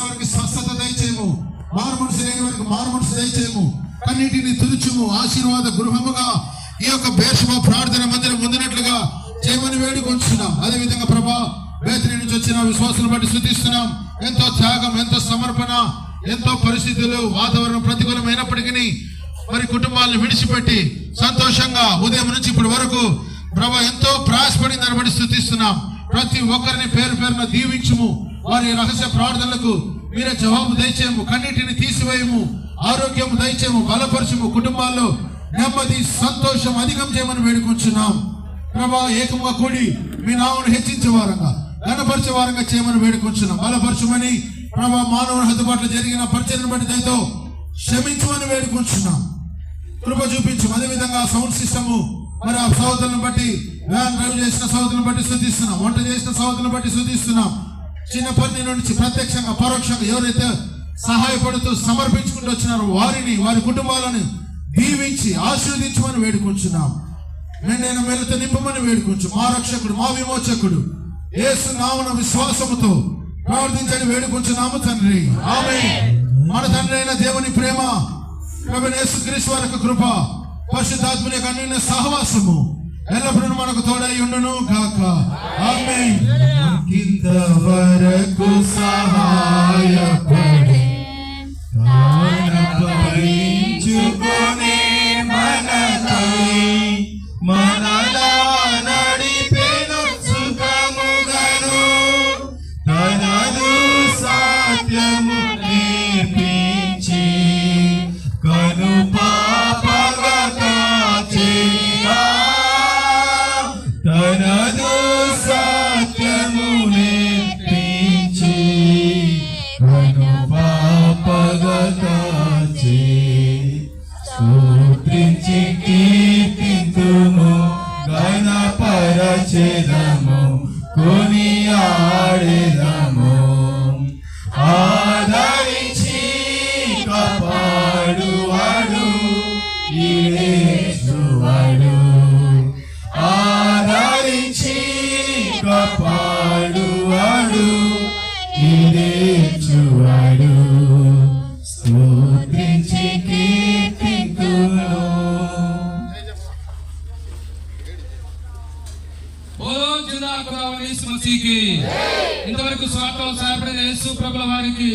వచ్చిన వారికి స్వస్థత దయచేయము. మారు మనసు లేని వారికి మారు మనసు దయచేయము. అన్నిటిని తులుచుము ఆశీర్వాద గృహముగా ఈ యొక్క భేషమ ప్రార్థన మందిరం పొందినట్లుగా చేయమని వేడుకొంచున్నాం అదే విధంగా ప్రభా బేతరి నుంచి వచ్చిన విశ్వాసాలను బట్టి శుద్ధిస్తున్నాం ఎంతో త్యాగం ఎంతో సమర్పణ ఎంతో పరిస్థితులు వాతావరణం ప్రతికూలమైనప్పటికీ మరి కుటుంబాలను విడిచిపెట్టి సంతోషంగా ఉదయం నుంచి ఇప్పటి వరకు ప్రభా ఎంతో ప్రయాసపడి దాన్ని బట్టి స్థుతిస్తున్నాం. ప్రతి ఒక్కరిని పేరు పేరున దీవించుము. వారి రహస్య ప్రార్థనలకు మీరే జవాబు దయచేయము. కన్నిటిని తీసివేయము. ఆరోగ్యము దయచేయము. బలపరచము. కుటుంబాల్లో నెమ్మది సంతోషం అధికం చేయమని వేడుకుంటున్నాం ప్రభా ఏకంగా కూడి మీ నామను హెచ్చించే వారంగా ఘనపరిచే వారంగా చేయమని వేడుకుంటున్నాం బలపరచమని ప్రభా మానవుని హద్దుబాట్లు జరిగిన పరిచయం బట్టి దయతో క్షమించమని వేడుకుంటున్నాం కృప చూపించు. అదే విధంగా సౌండ్ సిస్టము మరి ఆ సహోదరులను బట్టి వ్యాన్ చేసిన సోదరుని బట్టి శుద్ధిస్తున్నాం. వంట చేసిన సోదరుని బట్టి శుద్ధిస్తున్నాం. చిన్నప్పటి నుంచి ప్రత్యక్షంగా పరోక్షంగా ఎవరైతే సహాయపడుతూ సమర్పించుకుంటూ వచ్చినారో వారిని వారి కుటుంబాలను దీవించి ఆశీర్వదించమని వేడుకుంటున్నాం నేను మెల్లతో నింపమని వేడుకుంటు మా రక్షకుడు మా విమోచకుడు ఏసు నామన విశ్వాసముతో ప్రార్థించని వేడుకుంటున్నాము తండ్రి. ఆమె మన తండ్రి అయిన దేవుని ప్రేమ ప్రభుని యేసుక్రీస్తు వారి కృప పరిశుద్ధాత్మని యొక్క అన్యోన్య సహవాసము. ఎల్లప్పుడూ మనకు తోడై ఉండును కాక ఆమె కింద వరకు సహాయపడి చేదము కొనియాడెదము. ఆదరించి మసీకి ఇంతవరకు స్వార్థం సహాయపడిన యేసు ప్రభుల వారికి.